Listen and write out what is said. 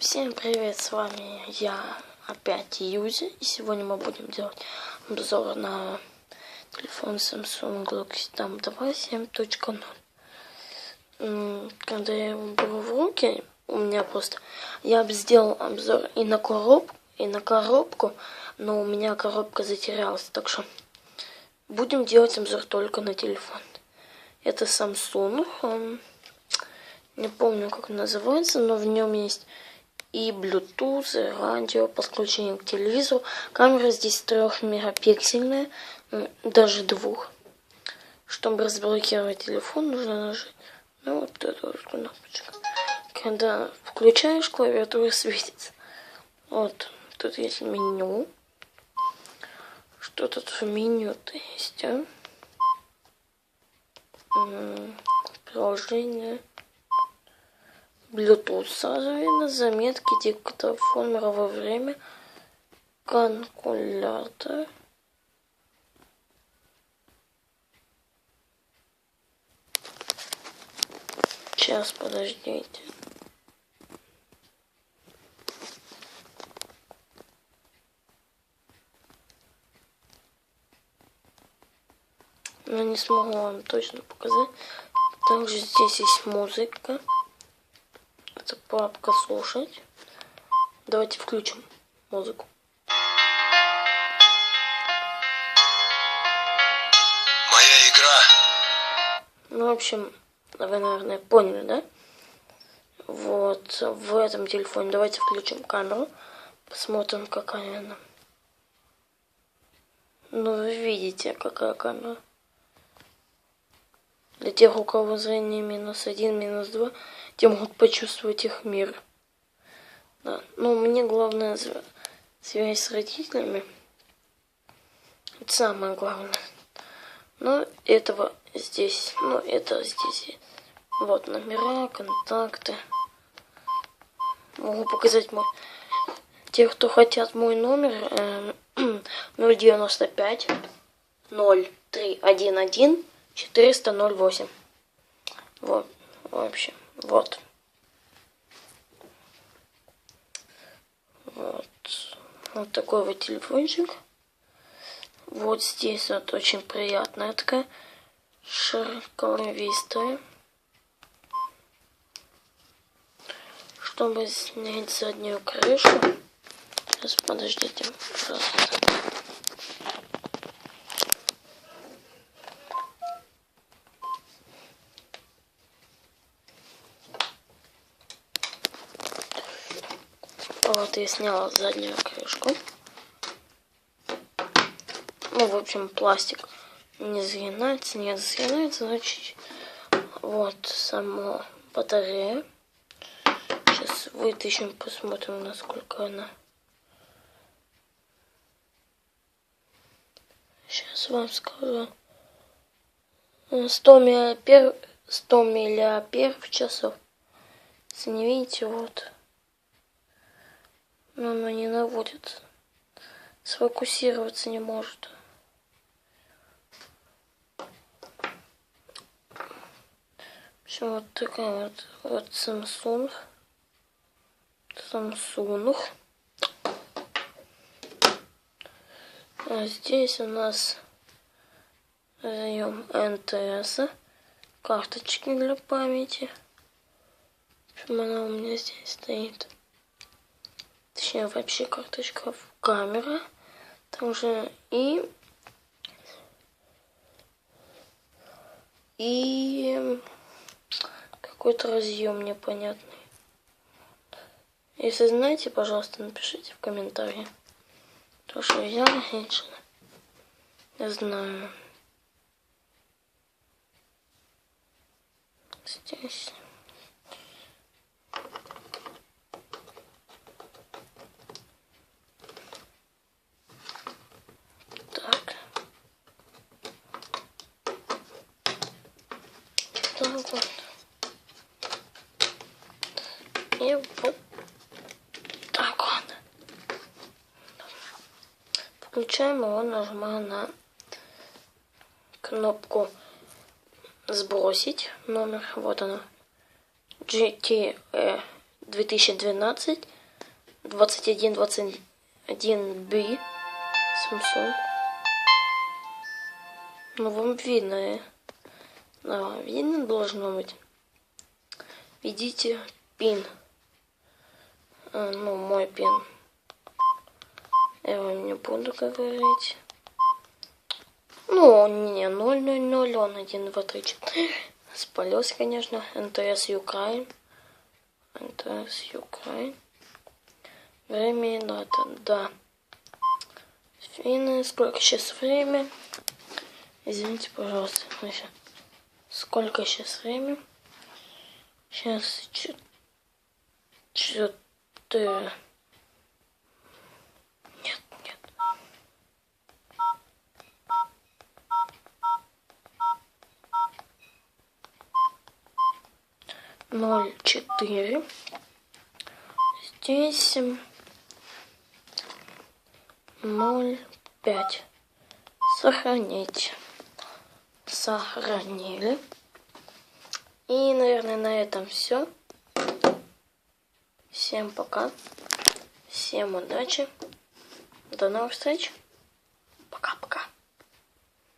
Всем привет, с вами я опять Юзи, и сегодня мы будем делать обзор на телефон Samsung Galaxy Tab 2 7.0. Когда я его беру в руки, у меня просто... Я бы сделал обзор и на коробку, и на коробку, но у меня коробка затерялась, так что будем делать обзор только на телефон. Это Samsung, он, не помню как он называется, но в нем есть и Bluetooth, радио, подключение к телевизору. Камера здесь трехмегапиксельная, даже двух. Чтобы разблокировать телефон, нужно нажать ну, вот эту вот кнопочку. Когда включаешь, клавиатура светится. Вот, тут есть меню. Что тут в меню-то есть, а? Приложение. Bluetooth сразу видно, заметки, диктофон, мировое время, калькулятор. Сейчас, подождите. Но не смогу вам точно показать. Также здесь есть музыка. Папка слушать. Давайте включим музыку. Моя игра. Ну, в общем, вы, наверное, поняли, да? Вот в этом телефоне. Давайте включим камеру. Посмотрим, какая она. Ну, вы видите, какая камера. Для тех, у кого зрение минус один, минус два, те могут почувствовать их мир. Да. Но мне главное связь с родителями. Это самое главное. Но этого здесь, ну это здесь. Вот номера, контакты. Могу показать мой. Те, кто хотят мой номер, 095 0311 408. Вот, в общем, вот. Вот. Вот такой вот телефончик. Вот здесь вот очень приятная такая широколовистая. Чтобы снять заднюю крышу. Сейчас подождите, пожалуйста. Вот я сняла заднюю крышку. Ну, в общем, пластик не сгинается, не сгинается, значит, вот сама батарея. Сейчас вытащим, посмотрим, насколько она. Сейчас вам скажу. 100 миллиампер, 100 миллиампер в часов. Если не видите, вот. Но оно не наводит. Сфокусироваться не может. В вот такая вот, вот Samsung. Samsung. А здесь у нас даем НТС. Карточки для памяти. В она у меня здесь стоит точнее вообще карточка в камера. Там же и и какой-то разъем непонятный. Если знаете, пожалуйста, напишите в комментарии. То, что я лично не знаю. Здесь. так вот. И вот так вот. Включаем его, нажимаем на кнопку сбросить номер. Вот она. GT9 2012 21 21 B Samsung. Ну, вам видно, э? Да, видно должно быть. Видите, пин. А, ну, мой пин. Я вам не буду говорить. Ну, не 000, он 1, 2, 3, 4. Спалился, конечно. НТС Украин. НТС Украин. Время и дата, да. Финны, сколько сейчас время? Извините, пожалуйста. Сколько сейчас время? Сейчас четыре. 0,4. Здесь 0,5. Сохранить. Сохранили. И, наверное, на этом все. Всем пока. Всем удачи. До новых встреч.